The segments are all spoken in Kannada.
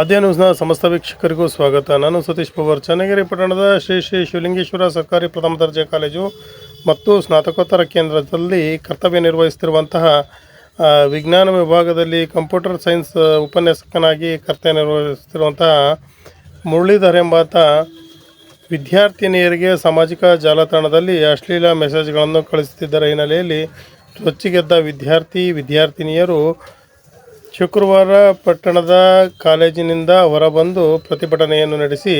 ಆದ್ಯ ನ್ಯೂಸ್ನ ಸಮಸ್ತ ವೀಕ್ಷಕರಿಗೂ ಸ್ವಾಗತ. ನಾನು ಸತೀಶ್ ಪವಾರ್. ಚನ್ನಗಿರಿ ಪಟ್ಟಣದ ಶ್ರೀ ಶ್ರೀ ಶಿವಲಿಂಗೇಶ್ವರ ಸರ್ಕಾರಿ ಪ್ರಥಮ ದರ್ಜೆ ಕಾಲೇಜು ಮತ್ತು ಸ್ನಾತಕೋತ್ತರ ಕೇಂದ್ರದಲ್ಲಿ ಕರ್ತವ್ಯ ನಿರ್ವಹಿಸುತ್ತಿರುವಂತಹ ವಿಜ್ಞಾನ ವಿಭಾಗದಲ್ಲಿ ಕಂಪ್ಯೂಟರ್ ಸೈನ್ಸ್ ಉಪನ್ಯಾಸಕನಾಗಿ ಕರ್ತವ್ಯ ನಿರ್ವಹಿಸುತ್ತಿರುವಂತಹ ಮುರಳೀಧರ್ ಎಂಬಾತ ವಿದ್ಯಾರ್ಥಿನಿಯರಿಗೆ ಸಾಮಾಜಿಕ ಜಾಲತಾಣದಲ್ಲಿ ಅಶ್ಲೀಲ ಮೆಸೇಜ್ಗಳನ್ನು ಕಳಿಸುತ್ತಿದ್ದರ ಹಿನ್ನೆಲೆಯಲ್ಲಿ, ರೊಚ್ಚಿಗೆದ್ದ ವಿದ್ಯಾರ್ಥಿ, ವಿದ್ಯಾರ್ಥಿನಿಯರು ಶುಕ್ರವಾರ ಪಟ್ಟಣದ ಕಾಲೇಜಿನಿಂದ ಹೊರಬಂದು ಪ್ರತಿಭಟನೆಯನ್ನು ನಡೆಸಿ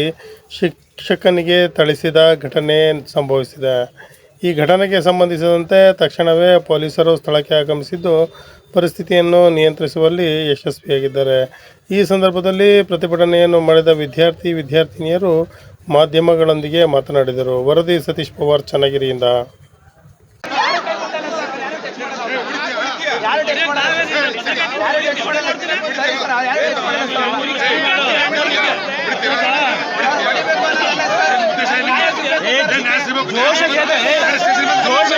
ಶಿಕ್ಷಕನಿಗೆ ಥಳಿಸಿದ ಘಟನೆ ಸಂಭವಿಸಿದೆ. ಈ ಘಟನೆಗೆ ಸಂಬಂಧಿಸಿದಂತೆ ತಕ್ಷಣವೇ ಪೊಲೀಸರು ಸ್ಥಳಕ್ಕೆ ಆಗಮಿಸಿದ್ದು ಪರಿಸ್ಥಿತಿಯನ್ನು ನಿಯಂತ್ರಿಸುವಲ್ಲಿ ಯಶಸ್ವಿಯಾಗಿದ್ದಾರೆ. ಈ ಸಂದರ್ಭದಲ್ಲಿ ಪ್ರತಿಭಟನೆಯನ್ನು ಮಾಡಿದ ವಿದ್ಯಾರ್ಥಿ, ವಿದ್ಯಾರ್ಥಿನಿಯರು ಮಾಧ್ಯಮಗಳೊಂದಿಗೆ ಮಾತನಾಡಿದರು. ವರದಿ ಸತೀಶ್ ಪವಾರ್, ಚನ್ನಗಿರಿಯಿಂದ. जोश कहते हैं जोश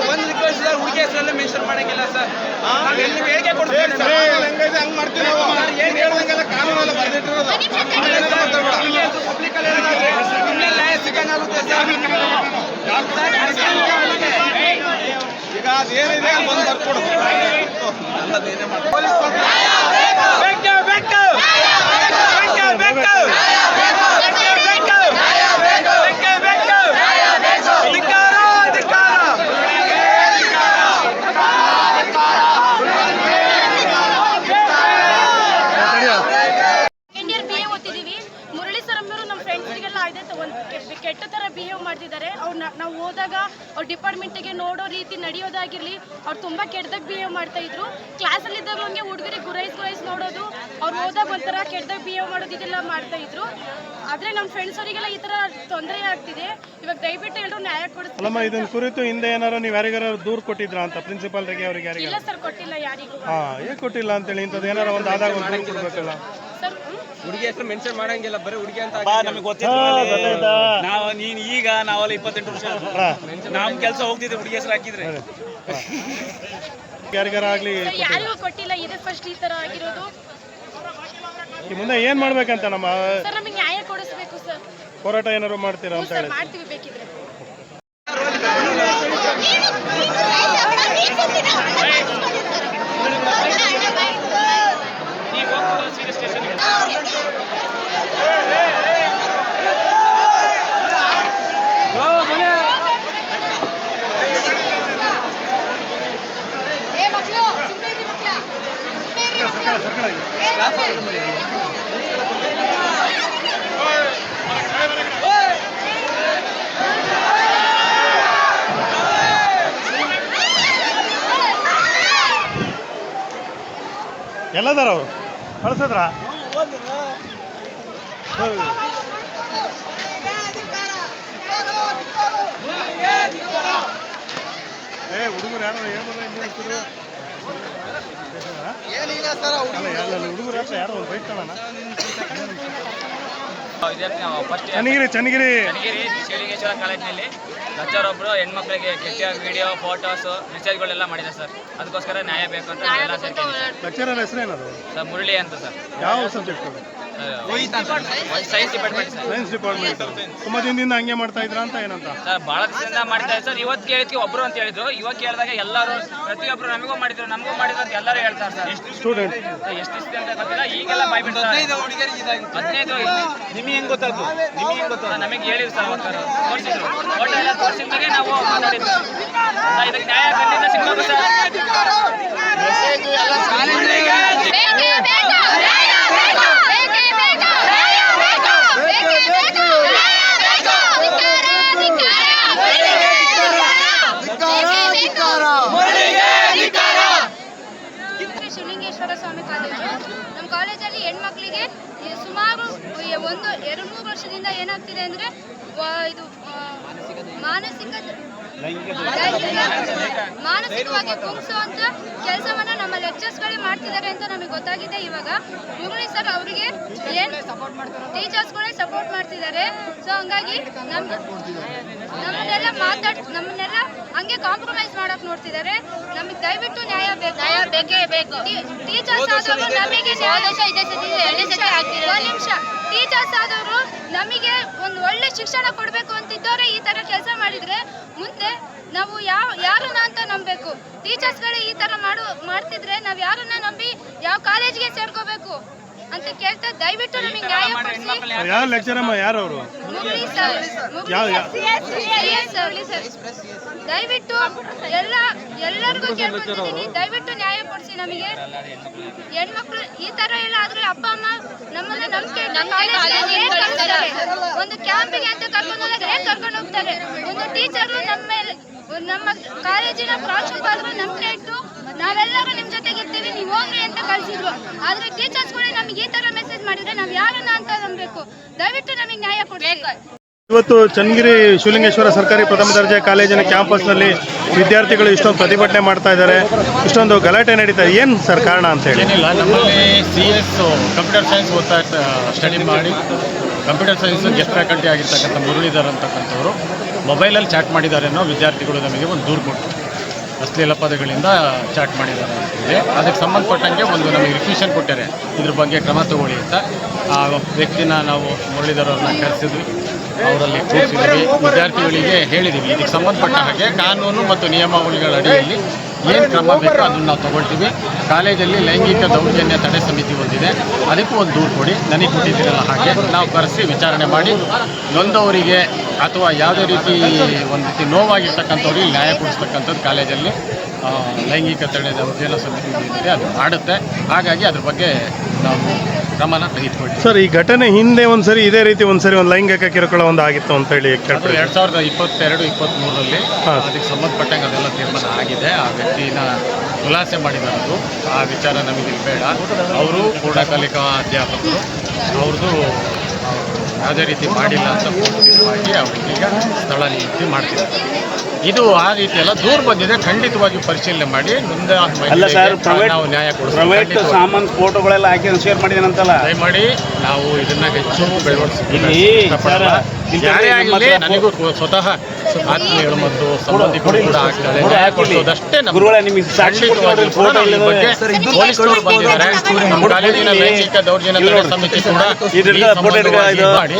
ಸರ್ ಒಂದು ರಿಕ್ವೆಸ್ಟ್ ಸರ್ ಹುಡುಗಿ ಹೆಸರಲ್ಲೇ ಮೆನ್ಷನ್ ಮಾಡಂಗಿಲ್ಲ ಸರ್ ನಾವು ಎಲ್ಲಿ ಹೇಗೆ ಕೊಡ್ತೀವಿ ಸರ್ ಹಂಗ್ ಮಾಡ್ತೀವಿ ಹೇಳ್ದಂಗೆಲ್ಲ ಕಾನೂನೆಲ್ಲ ಬರ್ದಿಟ್ಟಿರೋದು. ಪಬ್ಲಿಕ್ ಇನ್ನೆಲ್ಲ ನ್ಯಾಯ ಸಿಗಂಗಾಗುತ್ತೆ ಸರ್ ಈಗ ಅದೇನಿದೆ ಅದು ಒಂದು ಬರ್ಕೊಡು ಒಂದು ಕೆಟ್ಟ ಥರ ಬಿಹೇವ್ ಮಾಡ್ತಿದ್ದಾರೆ. ಅವ್ರು ನಾವು ಹೋದಾಗ ಅವ್ರ ಡಿಪಾರ್ಟ್ಮೆಂಟಿಗೆ ನೋಡೋ ರೀತಿ ನಡೆಯೋದಾಗಿರಲಿ ಅವ್ರು ತುಂಬ ಕೆಟ್ಟದಾಗ ಬಿಹೇವ್ ಮಾಡ್ತಾ ಇದ್ರು. ಕ್ಲಾಸಲ್ಲಿ ಇದ್ದಾಗ ಹಂಗೆ ಹುಡುಗರಿಗೆ ಗುರೈಸ್ ಗುರೈಸ್ ನೋಡೋದು ಅವ್ರು ಹೋದಾಗ ಒಂಥರ ಕೆಟ್ಟದಾಗ ಬಿಹೇವ್ ಮಾಡೋದು ಇದೆಲ್ಲ ಮಾಡ್ತಾ ಇದ್ರು. ಆದರೆ ನಮ್ಮ ಫ್ರೆಂಡ್ಸ್ ಅವರಿಗೆಲ್ಲ ಈ ಥರ ತೊಂದರೆ ಆಗ್ತಿದೆ. ಇವಾಗ ದಯವಿಟ್ಟು ಎಲ್ಲರೂ ನ್ಯಾಯ ಕೊಡ್ತಾರೆ ಅಲ್ಲಮ್ಮ ಇದನ್ನ ಕುರಿತು ಹಿಂದೆ ಏನಾರು ನೀವು ಯಾರಿಗಾರ ದೂರು ಕೊಟ್ಟಿದ್ರಾ ಅಂತ? ಪ್ರಿನ್ಸಿಪಾಲ್ರಿಗೆ ಅವ್ರಿಗೆ ಯಾರಿಗೂ ಇಲ್ಲ ಸರ್ ಕೊಟ್ಟಿಲ್ಲ ಯಾರಿಗೂ. ಹಾ ಏಕೆ ಕೊಟ್ಟಿಲ್ಲ ಅಂತೇಳಿ ಇಂಥದ್ದು ಏನಾರು ಒಂದು ಆದಾಗ ಒಂದು ಕೊಡ್ಬೇಕಲ್ಲ? ಹುಡುಗಿ ಹೆಸರು ಮೆನ್ಷನ್ ಮಾಡಂಗಿಲ್ಲ ಬರೀ ಹುಡುಗಿ ಅಂತ ನಮಗೆ ಗೊತ್ತಿಲ್ಲ ನಾವು ನೀನ್ ಈಗ ನಾವಲ್ಲ ಇಪ್ಪತ್ತೆಂಟು ವರ್ಷ ನಮ್ ಕೆಲಸ ಹೋಗ್ತಿದ್ರೆ ಹುಡುಗಿ ಹೆಸರು ಹಾಕಿದ್ರೆ. ಯಾರಿಗಾರಾಗ್ಲಿ ಯಾರಿಗೂ ಕೊಟ್ಟಿಲ್ಲ ಇದು ಫಸ್ಟ್ ಈ ತರ ಆಗಿರೋದು. ಮುಂದೆ ಏನ್ ಮಾಡ್ಬೇಕಂತ ನಮ್ಮ ಸರ್ ನಮಗೆ ನ್ಯಾಯ ಕೊಡಿಸ್ಬೇಕು ಸರ್. ಹೋರಾಟ ಏನಾದ್ರು ಮಾಡ್ತೀರಾ ಅಂತ ಸರ್ ಹೇಳಿ ಮಾಡ್ತೀವಿ ಬೇಕಿದ್ರೆ. ಎಲ್ಲದಾರ ಅವರು? ಕಳ್ಸದ್ರ? ಏ ಹುಡುಗರು ಯಾರು? ಹೇಳ್ಬೋದ ಇಲ್ಲಿ ಹೆಸರು ಏನಿಲ್ಲ ಸರ್ ಅಲ್ಲ ಹುಡುಗರು ಹತ್ರ ಯಾರೋ ಒಂದು ಬೈಕ್ ತಗೋಣ ವಿದ್ಯಾರ್ಥಿ ನಾವು ಫಸ್ಟ್ ಚನ್ನಗಿರಿ ಚನ್ನಗಿರಿ. ಚನ್ನಗಿರಿ ಶಿವಲಿಂಗೇಶ್ವರ ಕಾಲೇಜಿನಲ್ಲಿ ಲೆಕ್ಚರ್ ಒಬ್ಬರು ಹೆಣ್ಮಕ್ಳಿಗೆ ಕೆಟ್ಟ ವಿಡಿಯೋ ಫೋಟೋಸ್ ಮೆಸೇಜ್ಗಳೆಲ್ಲ ಮಾಡಿದ್ದಾರೆ ಸರ್ ಅದಕ್ಕೋಸ್ಕರ ನ್ಯಾಯ ಬೇಕು ಅಂತ ಹೆಸರೇನದು? ಸರ್ ಮುರಳಿ ಅಂತ ಸರ್ ಯಾವ subject science department sir science department ತುಂಬಾ ದಿನದಿಂದ ಹಂಗೆ ಮಾಡ್ತಾ ಇದ್ರ ಅಂತ ಏನಂತ? ಸರ್ ಬಹಳ ದಿನದಿಂದ ಮಾಡ್ತಾ ಇದ್ದಾರೆ ಸರ್. ಇವತ್ತು ಕೇಳಿದ್ವಿ ಒಬ್ರು ಅಂತ ಹೇಳಿದ್ರು. ಇವಾಗ ಕೇಳಿದಾಗ ಎಲ್ಲರೂ ಪ್ರತಿಯೊಬ್ರು ನಮಗೂ ಮಾಡಿದ್ರು ನಮಗೂ ಮಾಡಿದ್ರು ಅಂತ ಎಲ್ಲರೂ ಹೇಳ್ತಾರೆ ಸರ್. ಸ್ಟೂಡೆಂಟ್? ಎಷ್ಟು ಸ್ಟೂಡೆಂಟ್ ಅಂತ ಗೊತ್ತಿಲ್ಲ. ಈಗೆಲ್ಲ ಹುಡುಗರಿಗೆ ಇದಾಗಿತ್ತು ಹದಿನೈದು ನಿಮಗೆ ಹೆಂಗ್ ಗೊತ್ತಾಯ್ತು? ನಿಮಗೆ ಹೆಂಗ್ ಗೊತ್ತಾಯ್ತು? ನಮಗೆ ಹೇಳಿದ್ರು ಸರ್ ಅವತ್ತು ತೋರಿಸಿದ್ರು. ಒಟ್ಟು ಎಲ್ಲ ತೋರಿಸಿದ ನಾವು ಮಾತಾಡಿದ್ವಿ. ಸರ್ ಇದಕ್ಕೆ ನ್ಯಾಯ ಖಂಡಿತ ಸಿಗ್ಬೇಕು ಸರ್ ಬೇಕೇ ಬೇಕು ನ್ಯಾಯ ಬೇಕು ಬೇಕೇ ಬೇಕು ನ್ಯಾಯ ಬೇಕು ಬೇಕೇ ಬೇಕು ನ್ಯಾಯ ಬೇಕು ಧಿಕ್ಕಾರ ಧಿಕ್ಕಾರ ಶಿವಲಿಂಗೇಶ್ವರ ಸ್ವಾಮಿ ಕಾಲೇಜು ನಮ್ಮ ಕಾಲೇಜಲ್ಲಿ ಹೆಣ್ಮಕ್ಳಿಗೆ ಈ ಸುಮಾರು ಈ ಒಂದು ಎರಡು ಮೂರು ವರ್ಷದಿಂದ ಏನಾಗ್ತಿದೆ ಅಂದರೆ ಇದು ಮಾನಸಿಕ ಮಾನಸಿಕವಾಗಿ ಕುಗ್ಸುವಂತ ಕೆಲಸವನ್ನ ನಮ್ಮ ಲೆಕ್ಚರ್ಸ್ಗಳೇ ಮಾಡ್ತಿದ್ದಾರೆ ಅಂತ ನಮಗೆ ಗೊತ್ತಾಗಿದೆ. ಇವಾಗ ಮುಗುಳಿ ಸರ್ ಅವರಿಗೆ ಏನ್ ಟೀಚರ್ಸ್ಗಳೇ ಸಪೋರ್ಟ್ ಮಾಡ್ತಿದ್ದಾರೆ. ಸೊ ಹಂಗಾಗಿ ನಮ್ ನಮ್ಮನ್ನೆಲ್ಲ ಮಾತಾಡ್ ನಮ್ಮನ್ನೆಲ್ಲ ಹಂಗೆ ಕಾಂಪ್ರಮೈಸ್ ಮಾಡಕ್ ನೋಡ್ತಿದ್ದಾರೆ. ನಮಗೆ ದಯವಿಟ್ಟು ನ್ಯಾಯ ಬೇಕು. ನ್ಯಾಯ ಬೇಕೇ ಬೇಕು. ಟೀಚರ್ಸ್ ಆದವರು ನಮಗೆ ಒಂದ್ ನಿಮಿಷ. ಟೀಚರ್ಸ್ ಆದವರು ನಮಗೆ ಶಿಕ್ಷಣ ಕೊಡಬೇಕು ಅಂತಿದ್ದವರೇ ಈ ತರ ಕೆಲಸ ಮಾಡಿದ್ರೆ ಮುಂದೆ ನಾವು ಯಾವ, ಯಾರನ್ನ ಅಂತ ನಂಬಬೇಕು? ಟೀಚರ್ಸ್ಗಳೇ ಈ ತರ ಮಾಡು, ಮಾಡ್ತಿದ್ರೆ ನಾವು ಯಾರನ್ನ ನಂಬಿ ಯಾವ ಕಾಲೇಜಿಗೆ ಸೇರ್ಕೋಬೇಕು? ಅಂತ ಕೇಳ್ತಾ ದಯವಿಟ್ಟು ನಮಗೆ ನ್ಯಾಯ ಕೊಡಿಸಿ. ಯಾವ ಲೆಕ್ಚರ್ ಅಮ್ಮ ಯಾರು ಅವರು? ಮುಗ್ಲಿ ಸರ್. ದಯವಿಟ್ಟು ಎಲ್ಲ ಎಲ್ಲರಿಗೂ ಕೇಳ್ಕೊತಿದ್ದೀನಿ. ದಯವಿಟ್ಟು ನ್ಯಾಯ ಕೊಡಿಸಿ ನಮಗೆ. ಹೆಣ್ಮಕ್ಳು ಈ ತರ ಎಲ್ಲ ಆದ್ರೆ ಅಪ್ಪ ಅಮ್ಮ ನಮ್ಮನ್ನ ನಂಬಿಕೆ ಒಂದು ಕ್ಯಾಂಪಿಗೆ ಅಂತ ಕರ್ಕೊಂಡು ಹೋದಾಗ ಹೇಗೆ ಕರ್ಕೊಂಡು ಹೋಗ್ತಾರೆ? ಒಂದು ಟೀಚರ್ ನಮ್ಮ ಮೇಲೆ ನಮ್ಮ ಕಾಲೇಜಿನ ಪ್ರಾಂಶುಪಾಲರು ನಂಬಿಕೆ ಇಟ್ಟು ನಾವೆಲ್ಲರೂ ನಿಮ್ ಜೊತೆಗೆ ಇರ್ತೀವಿ ನೀವು ಹೋಗ್ರಿ ಅಂತ ಕಳ್ಸಿದ್ರು. ಆದ್ರೆ ಟೀಚರ್ಸ್ಗಳೇ ನಮಗೆ ಈ ತರ ಮೆಸೇಜ್ ಮಾಡಿದ್ರೆ ನಾವ್ ಯಾರನ್ನ ಅಂತ ನಂಬಬೇಕು. ದಯವಿಟ್ಟು ನಮಗೆ ನ್ಯಾಯ ಕೊಡ್ಬೇಕು ಇವತ್ತು ಚನ್ನಗಿರಿ ಶಿವಲಿಂಗೇಶ್ವರ ಸರ್ಕಾರಿ ಪ್ರಥಮ ದರ್ಜೆ ಕಾಲೇಜಿನ ಕ್ಯಾಂಪಸ್ನಲ್ಲಿ ವಿದ್ಯಾರ್ಥಿಗಳು ಇಷ್ಟೊಂದು ಪ್ರತಿಭಟನೆ ಮಾಡ್ತಾ ಇದ್ದಾರೆ. ಇಷ್ಟೊಂದು ಗಲಾಟೆ ನಡೀತಾ ಇದೆ. ಏನು ಸರ್ ಕಾರಣ ಅಂತ ಹೇಳಿ? ಏನಿಲ್ಲ ನಮ್ಮಲ್ಲಿ ಸಿ ಎಸ್ ಕಂಪ್ಯೂಟರ್ ಸೈನ್ಸ್ ಓದ್ತಾ ಸ್ಟಡಿ ಮಾಡಿ ಕಂಪ್ಯೂಟರ್ ಸೈನ್ಸ್ ಗೆಸ್ಟ್ ಫ್ಯಾಕಲ್ಟಿ ಆಗಿರ್ತಕ್ಕಂಥ ಮುರಳೀಧರ್ ಅಂತಕ್ಕಂಥವ್ರು ಮೊಬೈಲಲ್ಲಿ ಚಾಟ್ ಮಾಡಿದ್ದಾರೆ ಅನ್ನೋ ವಿದ್ಯಾರ್ಥಿಗಳು ನಮಗೆ ಒಂದು ದೂರು ಕೊಟ್ಟರು ಅಶ್ಲೀಲ ಪದಗಳಿಂದ ಚಾಟ್ ಮಾಡಿದ್ದಾರೆ ಅಂತಿದೆ ಅದಕ್ಕೆ ಸಂಬಂಧಪಟ್ಟಂಗೆ ಒಂದು ನಮಗೆ ರಿಕ್ವಿಷನ್ ಕೊಟ್ಟಾರೆ ಇದ್ರ ಬಗ್ಗೆ ಕ್ರಮ ತಗೊಳ್ಳಿ ಅಂತ. ಆ ವ್ಯಕ್ತಿನ ನಾವು ಮುರಳೀಧರ್ ಕರೆಸಿದ್ವಿ. ಅವರಲ್ಲಿ ಕೂರಿಸಿದ್ವಿ. ವಿದ್ಯಾರ್ಥಿಗಳಿಗೆ ಹೇಳಿದ್ದೀವಿ ಇದಕ್ಕೆ ಸಂಬಂಧಪಟ್ಟ ಹಾಗೆ ಕಾನೂನು ಮತ್ತು ನಿಯಮಾವಳಿಗಳ ಅಡಿಯಲ್ಲಿ ಏನು ಕ್ರಮ ಬೇಕೋ ಅದನ್ನು ನಾವು ತಗೊಳ್ತೀವಿ. ಕಾಲೇಜಲ್ಲಿ ಲೈಂಗಿಕ ದೌರ್ಜನ್ಯ ತಡೆ ಸಮಿತಿ ಹೊಂದಿದೆ ಅದಕ್ಕೂ ಒಂದು ದೂರು ಕೊಡಿ. ನನಗೆ ಕೊಟ್ಟಿದ್ದೀರಲ್ಲ ಹಾಗೆ. ನಾವು ಕರೆಸಿ ವಿಚಾರಣೆ ಮಾಡಿ. ನೊಂದವರಿಗೆ ಅಥವಾ ಯಾವುದೇ ರೀತಿ ಒಂದು ರೀತಿ ನೋವಾಗಿರ್ತಕ್ಕಂಥವ್ರಿಗೆ ನ್ಯಾಯ ಕೊಡಿಸ್ತಕ್ಕಂಥದ್ದು ಕಾಲೇಜಲ್ಲಿ ಲೈಂಗಿಕ ತಡೆ ದೌರ್ಜನ್ಯ ಸಮಿತಿ ಏನಿದೆ ಅದು ಮಾಡುತ್ತೆ. ಹಾಗಾಗಿ ಅದ್ರ ಬಗ್ಗೆ ನಾವು ಕ್ರಮನ ತೆಗೆದುಕೊಳ್ತೀವಿ. ಸರ್ ಈ ಘಟನೆ ಹಿಂದೆ ಒಂದ್ಸರಿ ಇದೇ ರೀತಿ ಒಂದ್ಸರಿ ಒಂದು ಲೈಂಗಿಕ ಕಿರುಕುಳ ಒಂದು ಆಗಿತ್ತು ಅಂತ ಹೇಳಿ ಅದು ಕೇಳ್ತಾರೆ ಎರಡು ಸಾವಿರದ ಇಪ್ಪತ್ತೆರಡು ಇಪ್ಪತ್ತ್ಮೂರರಲ್ಲಿ ಹಾ. ಅದಕ್ಕೆ ಸಂಬಂಧಪಟ್ಟಂಗೆ ಅದೆಲ್ಲ ತೀರ್ಮಾನ ಆಗಿದೆ. ಆ ವ್ಯಕ್ತಿನ ಖುಲಾಸೆ ಮಾಡಿದಂತೂ ಆ ವಿಚಾರ ನಮಗೆ ಬೇಡ. ಅವರು ಪೂರ್ಣಕಾಲಿಕ ಅಧ್ಯಾಪಕರು. ಅವ್ರದ್ದು ಯಾವುದೇ ರೀತಿ ಮಾಡಿಲ್ಲ ಅಂತ ಮಾಡಿ ಅವ್ರಿಗೆ ಸ್ಥಳ ನಿಯುಕ್ತಿ ಮಾಡ್ತಿದ್ದಾರೆ. ಇದು ಆ ರೀತಿ ಎಲ್ಲ ದೂರ ಬಂದಿದೆ. ಖಂಡಿತವಾಗಿ ಪರಿಶೀಲನೆ ಮಾಡಿ. ಮುಂದೆ ಆ ಅಲ್ಲ ಸರ್ ಪ್ರೈವೇಟ್ ನಾವು ನ್ಯಾಯ ಕೊಡ್ತೀವಿ ಪ್ರೈವೇಟ್. ಸಾಮಾನು ಫೋಟೋಗಳೆಲ್ಲ ಹಾಕಿ ಶೇರ್ ಮಾಡಿದೇನಂತಲ್ಲ ಮಾಡಿ ನಾವು ಇದನ್ನ ಹೆಚ್ಚು ಬೆಳವಡಿಸಿ ಇಲ್ಲಿ ಸರ್, ಇಲ್ಲಿ ಯಾರೇ ಆಗಲಿ ನನಗೂ ಸ್ವತಃ ಆತ್ಮೀಯರು ಮತ್ತು ಸಂಬಂಧಿಕರು ಕೂಡ ಆಗ್ತಾರೆ. ಕೊಡಿಸೋದಷ್ಟೇ ನಿಮಗೆ. ಪೊಲೀಸರು ಬಂದಿದ್ದಾರೆ. ನಮ್ಮ ಕಾಲೇಜಿನ ಲೈಂಗಿಕ ದೌರ್ಜನ್ಯ ತಡೆ ಸಮಿತಿ ಕೂಡ ಇದು ಫೋಟೋ ಇದು. ಮಾಡಿ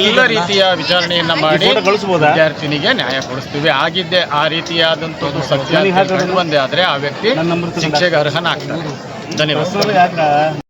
ಎಲ್ಲ ರೀತಿಯ ವಿಚಾರಣೆಯನ್ನ ಮಾಡಿ? ವಿದ್ಯಾರ್ಥಿನಿಗೆ ನ್ಯಾಯ ಕೊಡಿಸ್ತೀವಿ. ಆಗಿದ್ದೆ ಆ ರೀತಿಯಾದಂಥದ್ದು ಸತ್ಯ ಬಂದೇ ಆದರೆ ಆ ವ್ಯಕ್ತಿ. ಶಿಕ್ಷೆಗೆ ಅರ್ಹನಾಗ್ತಾನೆ. ಧನ್ಯವಾದ.